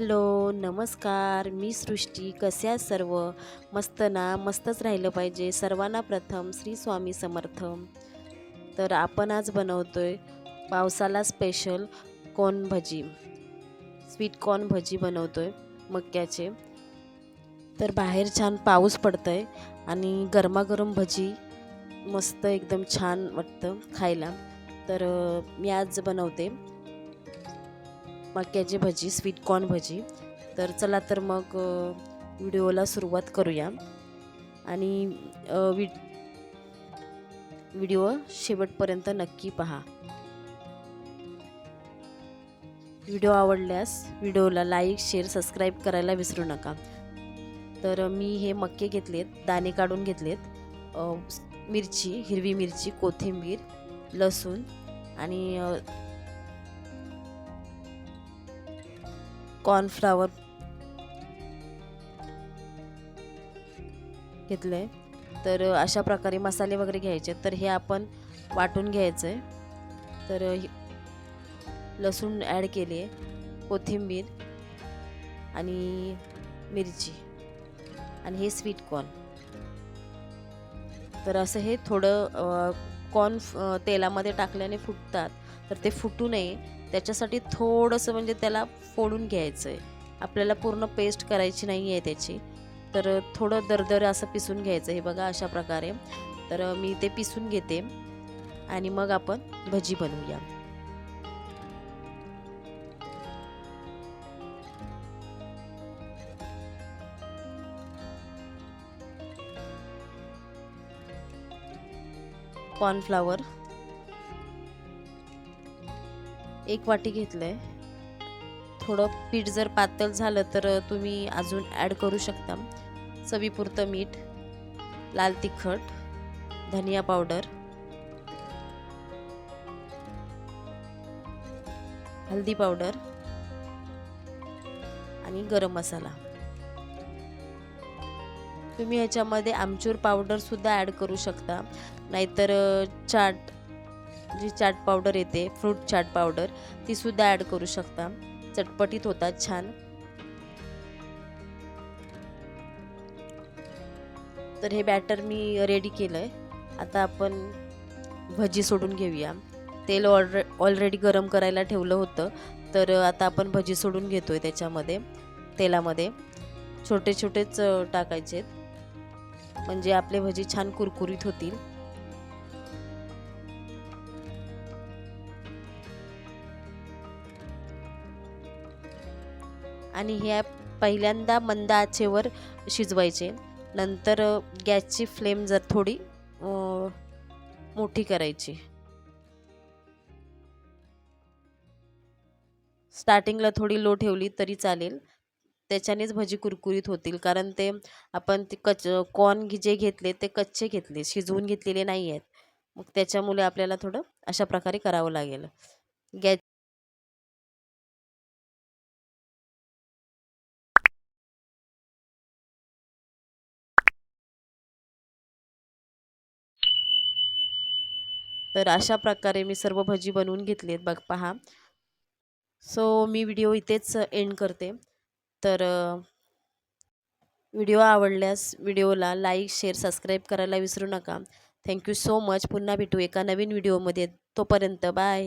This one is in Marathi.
हॅलो नमस्कार. मी सृष्टी. कशा सर्व? मस्त ना? मस्तच राहिलं पाहिजे. सर्वांना प्रथम श्री स्वामी समर्थ. तर आपण आज बनवतो आहे पावसाला special corn bhaji. Sweet corn bhaji आहे मक्याचे. तर बाहेर छान पाऊस पडतोय आणि गरमागरम भजी मस्त एकदम छान वाटतं खायला. तर मी आज बनवते. मक्याची भजी स्वीट कॉर्न भजी. तर चला तर मग व्हिडिओला सुरुवात करूया. आणि वि व्हिडिओ शेवटपर्यंत नक्की पहा. व्हिडिओ आवडल्यास व्हिडिओला लाईक शेअर सबस्क्राईब करायला विसरू नका. तर मी हे मक्के घेतलेत दाणे काढून घेतलेत. मिरची हिरवी मिरची कोथिंबीर लसूण आणि कॉर्नफ्लावर घेतलं. आहे तर अशा प्रकारे मसाले वगैरे घ्यायचे. तर हे आपण वाटून घ्यायचं आहे तर हे- लसूण ॲड केले कोथिंबीर आणि मिरची आणि हे स्वीट कॉर्न तर असं हे थोडं कॉर्न तेलामध्ये टाकल्याने फुटतात. तर ते फुटू नये. त्याच्यासाठी थोडंसं म्हणजे त्याला फोडून घ्यायचं आहे आपल्याला पूर्ण पेस्ट करायची नाही आहे त्याची. तर थोडं दरदर असं पिसून घ्यायचं हे बघा अशा प्रकारे. तर मी ते पिसून घेते. आणि मग आपण भजी बनवूया. कॉर्नफ्लावर. एक वाटी घेतलं आहे थोडं पीठ जर पातळ झालं तर तुम्ही अजून ॲड करू शकता. चवीपुरतं मीठ लाल तिखट धनिया पावडर हल्दी पावडर आणि गरम मसाला. तुम्ही ह्याच्यामध्ये आमचूर पावडरसुद्धा ॲड करू शकता. नाहीतर चाट जी चाट पावडर येते फ्रूट चाट पावडर ती सुद्धा ॲड करू शकता. चटपटीत होतात छान. तर हे बॅटर मी रेडी केलं आहे आता आपण भजी सोडून घेऊया. तेल ऑलरे ऑलरेडी गरम करायला ठेवलं होतं. तर आता आपण भजी सोडून घेतोय त्याच्यामध्ये तेलामध्ये. छोटे छोटेच अ, टाकायचे म्हणजे आपले भजी छान कुरकुरीत होतील. आणि हे पहिल्यांदा मंद आचेवर शिजवायचे. नंतर गॅसची फ्लेम जर थोडी मोठी करायची. स्टार्टिंगला थोडी लो ठेवली तरी चालेल. त्याच्यानेच भजी कुरकुरीत होतील. कारण ते आपण ते कच कॉर्न जे घेतले ते कच्चे घेतले. शिजवून घेतलेले नाही आहेत मग त्याच्यामुळे आपल्याला थोडं अशा प्रकारे करावं लागेल. गॅस तर अशा प्रकारे मी सर्व भजी बनवून घेतली आहेत बघ पहा. सो मी व्हिडिओ इथेच एंड करते. तर व्हिडिओ आवडल्यास व्हिडिओला लाईक शेअर सबस्क्राईब करायला विसरू नका. थँक्यू सो मच पुन्हा भेटू एका नवीन व्हिडिओमध्ये तोपर्यंत बाय